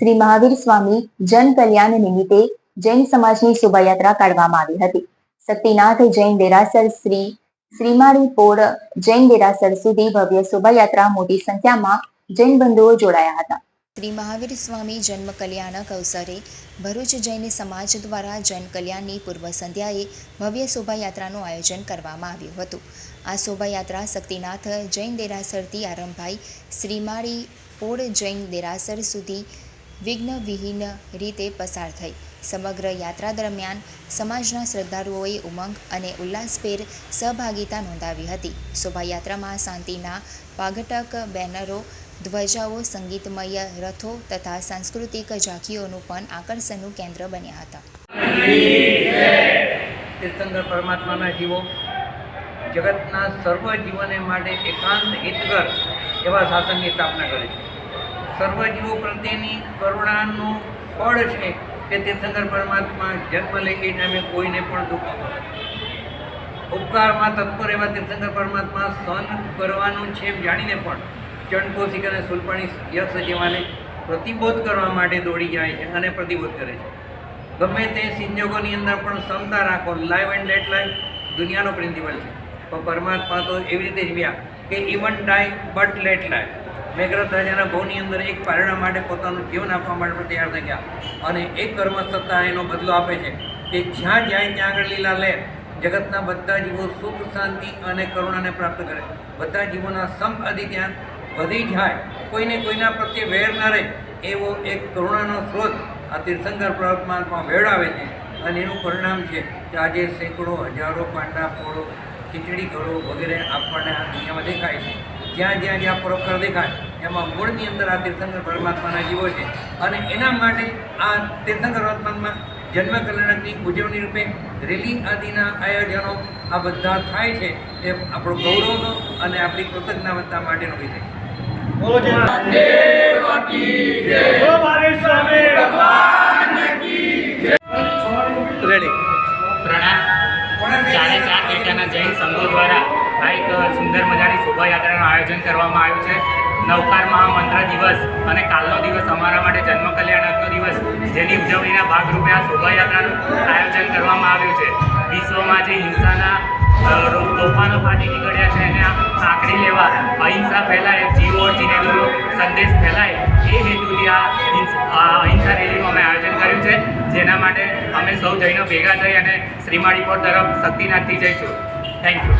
શ્રી મહાવીર સ્વામી જન કલ્યાણ નિમિત્તે જૈન સમાજની શોભાયાત્રા કાઢવામાં આવી હતી. શક્તિનાથ જૈન દેરાસર શ્રી શ્રીમાળી પોળ જૈન દેરાસર સુધી ભવ્ય શોભાયાત્રા મોટી સંખ્યામાં જૈન બંધુઓ જોડાયા હતા. શ્રી મહાવીર સ્વામી જન્મ કલ્યાણક અવસરે ભરૂચ જૈન સમાજ દ્વારા જન કલ્યાણની પૂર્વ સંધ્યાએ ભવ્ય શોભાયાત્રાનું આયોજન કરવામાં આવ્યું હતું. આ શોભાયાત્રા શક્તિનાથ જૈન દેરાસરથી આરંભાઈ શ્રીમાળી પોળ જૈન દેરાસર સુધી વિઘ્નવિહીન રીતે પસાર થઈ. સમગ્ર યાત્રા દરમિયાન સમાજના શ્રદ્ધાળુઓએ ઉમંગ અને ઉલ્લાસભેર સહભાગિતા નોંધાવી હતી. શોભાયાત્રામાં શાંતિના પાઘટક, બેનરો, ધ્વજાઓ, સંગીતમય રથો તથા સાંસ્કૃતિક ઝાંખીઓનું પણ આકર્ષણનું કેન્દ્ર બન્યા હતા. તીર્થંકર પરમાત્માના જીવો, જગતના સર્વ જીવને માટે એકાંત હિતકર એવા શાસનની સ્થાપના કરે છે. સર્વ જીવો પ્રત્યેની કરુણાનું ફળ છે કે તીર્થંકર પરમાત્મા જન્મ લે એ કોઈને પણ દુઃખ ઉપકારમાં તત્પર એવા તીર્થંકર પરમાત્મા સહન કરવાનું છે એમ જાણીને પણ ચંડકોશિક અને સુલપાણી યક્ષ જેવાને પ્રતિબોધ કરવા માટે દોડી જાય છે અને પ્રતિબોધ કરે છે. ગમે તે સંજોગોની અંદર પણ ક્ષમતા રાખો લાઈવ એન્ડ લેટ લાઈવ દુનિયાનો પ્રિન્સિપલ છે. પણ પરમાત્મા તો એવી રીતે જ વ્યા કે even die but let live Megharath રાજાના ભવની અંદર એક પારણા માટે પોતાનું જીવન આપવા માટે તૈયાર થઈ ગયા. અને એક કર્મ સત્તા એનો બદલો આપે છે કે જ્યાં જાય ત્યાં આગળ લીલા લે જગતના બધા જીવો સુખ, શાંતિ અને કરુણાને પ્રાપ્ત કરે. બધા જીવોના સંપ આદિ ત્યાં વધી જાય. કોઈને કોઈના પ્રત્યે વેર ના રહે એવો એક કરુણાનો સ્ત્રોત આ તીર્થંકર પરમાત્મા વેળાવે છે. અને એનું પરિણામ છે કે આજે સેંકડો હજારો પાંડા, પોળો, ખીચડી ઘડો વગેરે આપણને આ દુનિયામાં દેખાય છે. જ્યાં જ્યાં જ્યાં પરોપકાર દેખાય એમાં મૂળની અંદર આ તીર્થંકર પરમાત્માના જીવો છે. અને એના માટે આ તીર્થંકર પરમાત્મા જન્મ કલ્યાણકની ઉજવણી રૂપે રેલી આદિના આયોજનો આ બધા થાય છે એ આપણો ગૌરવનો અને આપણી કૃતજ્ઞતા માટેનો વિષય રેડી પ્રણામ. ચારે ચાર પેટાના જૈન સંઘો દ્વારા આ એક સુંદર મજાની શોભાયાત્રાનું આયોજન કરવામાં આવ્યું છે. નવકાર મહામંત્ર દિવસ અને કાલનો દિવસ અમારા માટે જન્મ કલ્યાણકનો દિવસ. જેની ઉજવણીના ભાગરૂપે આ શોભાયાત્રાનું આયોજન કરવામાં આવ્યું છે. વિશ્વમાં જે હિંસાના અ, રો- તોફાનો ફાટી નીકળ્યા છે એને આંકડી લેવા અહિંસા ફેલાય જીવ જીને જીનેગરનો સંદેશ ફેલાય એ હેતુથી આ અહિંસા રેલીનું અમે આયોજન કર્યું છે. જેના માટે અમે સૌ જૈનો ભેગા થઈ અને શ્રીમાળીપોર તરફ શક્તિનાથથી જઈશું. Thank you